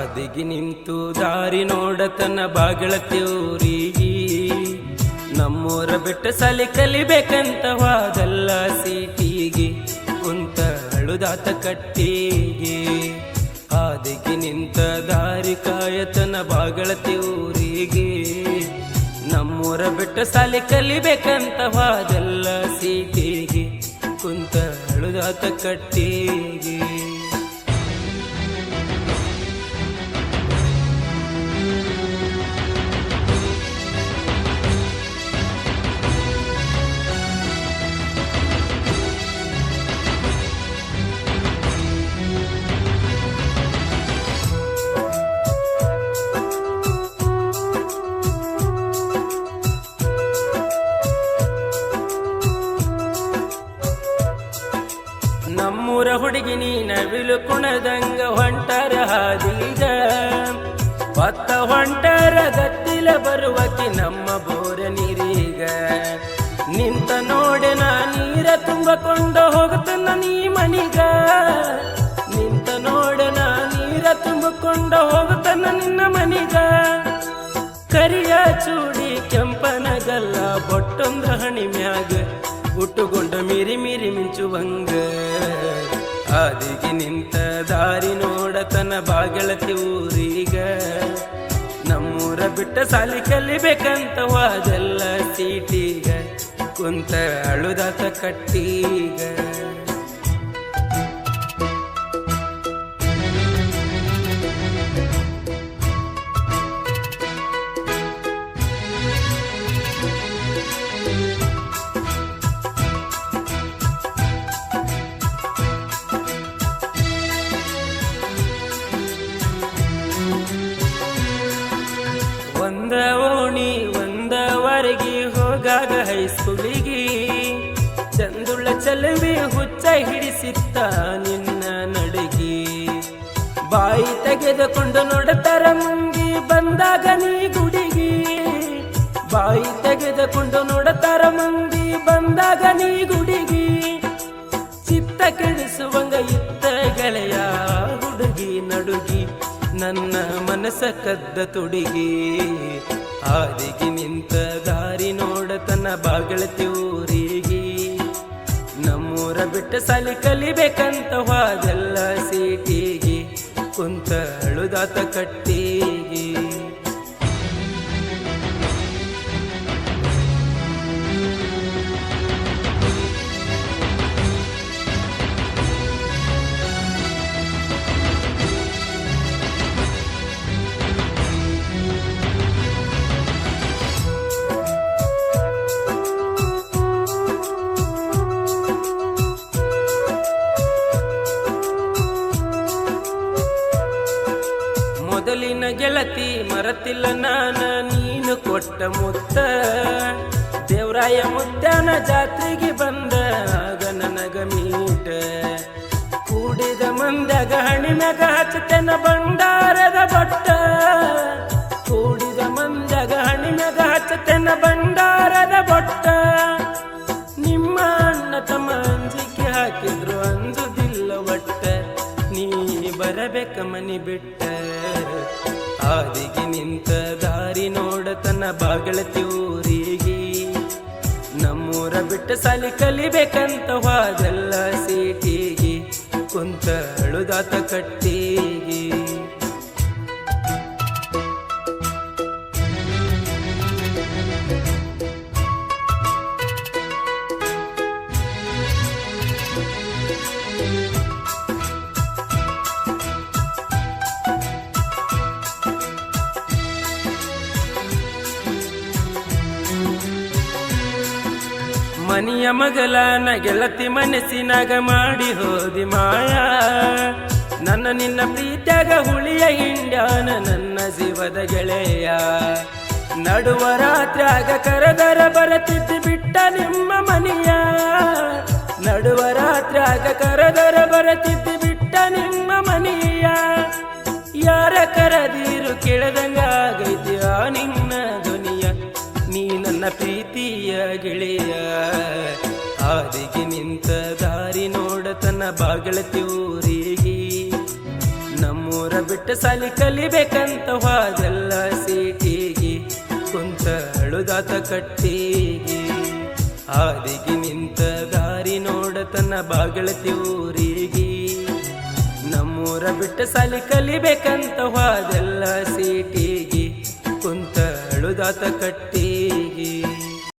ಹಾದಿಗೆ ನಿಂತು ದಾರಿ ನೋಡತನ ಬಾಗಳತ್ಯೂರಿಗೆ ನಮ್ಮೂರ ಬಿಟ್ಟ ಸಲಿ ಕಲಿಬೇಕಂತ ವಾದಲ್ಲ ಸೀಟಿಗೆ. ಕುಂತ ಅಳುದಾತ ಕಟ್ಟಿಗೆ. ಹಾದಿಗೆ ನಿಂತ ದಾರಿ ಕಾಯತನ ಬಾಗಳತ್ಯೂರಿಗೆ ನಮ್ಮೂರ ಬಿಟ್ಟ ಸಾಲಿ ಕಲಿಬೇಕಂತ ವಾದಲ್ಲ ಸೀಟಿಗೆ. ಕುಂತ ಅಳುದಾತ ಕಟ್ಟಿಗೆ. ನವಿಲು ಕುಣದಂಗ ಹೊಂಟರ ಹಾದೀಗ. ಪತ್ತ ಹೊಂಟರ ಗತ್ತಿಲ ಬರುವಕಿ ನಮ್ಮ ಬೋರ ನೀರೀಗ. ನಿಂತ ನೋಡೆ ನಾ ನೀರ ತುಂಬಕೊಂಡು ಹೋಗುತ್ತನ್ನ ನೀ ಮನಿಗ. ನಿಂತ ನೋಡೆ ನಾ ನೀರ ತುಂಬಕೊಂಡ ಹೋಗುತ್ತನ್ನ ನಿನ್ನ ಮನಿಗ. ಕರಿಯ ಚೂಡಿ ಕೆಂಪನಗಲ್ಲ ಬೊಟ್ಟೊಂದು ಹಣಿ ಮ್ಯಾಗ. ಹುಟ್ಟುಗೊಂಡ ಮಿರಿ ಬಿಟ್ಟ ಸಾಲಿ ಕಲಿಬೇಕಂತ ವಾದಲ್ಲ ಸೀಟೀಗ. ಕುಂತ ಅಳುದಾತ ಕಟ್ಟೀಗ. ಹೋಗಾಗ ಹೈಸ್ಕೂಲಿಗೆ ಚಂದುಳ್ಳ ಚಲುವೆ ಹುಚ್ಚ ಹಿಡಿಸಿತ್ತ ನಿನ್ನ ನಡುಗಿ. ಬಾಯಿ ತೆಗೆದುಕೊಂಡು ನೋಡತರ ಮುಂಗಿ ಬಂದಾಗ ನೀ ಗುಡಿಗಿ. ಬಾಯಿ ತೆಗೆದುಕೊಂಡು ನೋಡತರ ಮಂದಿ ಬಂದಾಗ ನೀ ಗುಡಿಗಿ. ಚಿತ್ತ ಕೆಡಿಸುವಂಗ ಇತ್ತ ಗೆಳೆಯ ಹುಡುಗಿ ನಡುಗಿ. ನನ್ನ ಮನಸ ಕದ್ದ ತುಡಿಗಿ. ಆದಿಗೆ ನಿಂತ ದಾರಿ ನೋಡತನ ತೂರಿಗೆ ನಮ್ಮೂರ ಬಿಟ್ಟ ಸಾಲಿ ಕಲಿಬೇಕಂತ ವಾದಲ್ಲ ಸೀಟಿಗೆ. ಕುಂತ ಅಳುದಾತ ಕಟ್ಟಿಗೆ ಗೆಳತಿ ಮರತಿಲ್ಲ ನಾನ, ನೀನು ಕೊಟ್ಟ ಮುತ್ತ. ದೇವರಾಯ ಮುತ್ತನ ಜಾತ್ರೆಗೆ ಬಂದ, ಆಗ ನನಗ ಮೀಟ. ಕೂಡಿದ ಮಂದಗ ಹಣಿಮ್ಯಾಗ ಹಚ್ಚತೆನ ಬಂಡಾರದ ಬಟ್ಟ. ಕೂಡಿದ ಮಂದಾಗ ಹಣಿಮ್ಯಾಗ ಹಚ್ಚತೆನ ಬಂಡಾರದ ಬಟ್ಟ. ನಿಮ್ಮ ಅಣ್ಣ ತಮ್ಮ ಅಂಜಿಕೆ ಹಾಕಿದ್ರು, ಅಂಜುದಿಲ್ಲ ಒಟ್ಟ. ನೀ ಬರಬೇಕ ಮನಿ ಬಿಟ್ಟ. ಹಾದಿಗೆ ನಿಂತ ದಾರಿ ನೋಡತನ ಬಾಗಳತಿಯೂರಿಗೆ ನಮ್ಮೂರ ಬಿಟ್ಟ ಸಾಲಿ ಕಲಿಬೇಕಂತ ಹಾದಲ್ಲ ಸೀಟಿಗೆ ಕುಂತ ಅಳುದಾತ ಕಟ್ಟಿಗೆ. ಮನಿಯ ಮಗಲನ ಗೆಳತಿ ಮನಸ್ಸಿನಾಗ ಮಾಡಿ ಹೋದಿ ಮಾಯ. ನನ್ನ ನಿನ್ನ ಪ್ರೀತ್ಯಾಗ ಹುಳಿಯ ಹಿಂಡ್ಯಾನ ನನ್ನ ಜೀವದ ಗೆಳೆಯ. ನಡುವ ರಾತ್ರಾಗ ಕರೆದರ ಬರತಿದ್ದು ಬಿಟ್ಟ ನಿಮ್ಮ ಮನಿಯ. ನಡುವ ರಾತ್ರಾಗ ಕರೆದರ ಬರತಿದ್ದು ಬಿಟ್ಟ ನಿಮ್ಮ ಮನಿಯ. ಯಾರ ಕರದೀರು ನನ್ನ ಪ್ರೀತಿಯ ಗೆಳೆಯ. ಹಾದಿಗೆ ನಿಂತ ದಾರಿ ನೋಡ ತನ್ನ ಬಾಗಿಲ ತೂರಿಗಿ ನಮ್ಮೂರ ಬಿಟ್ಟ ಸಾಲಿ ಕಲಿಬೇಕಂತ ಹೋದೆಲ್ಲ ಸೀಟಿಗೆ. ಕುಂತ ಅಳುದಾತ ಕಟ್ಟಿಗೆ. ಆದಿಗೆ ನಿಂತ ದಾರಿ ನೋಡ ತನ್ನ ಬಾಗಿಲ ತೂರಿಗಿ ನಮ್ಮೂರ ಬಿಟ್ಟ ಸಾಲಿ ಕಲಿಬೇಕಂತ ಹೋದೆಲ್ಲ ಸೀಟಿಗೆ. ಅಳುದಾತ ಕಟ್ಟಿಗೆ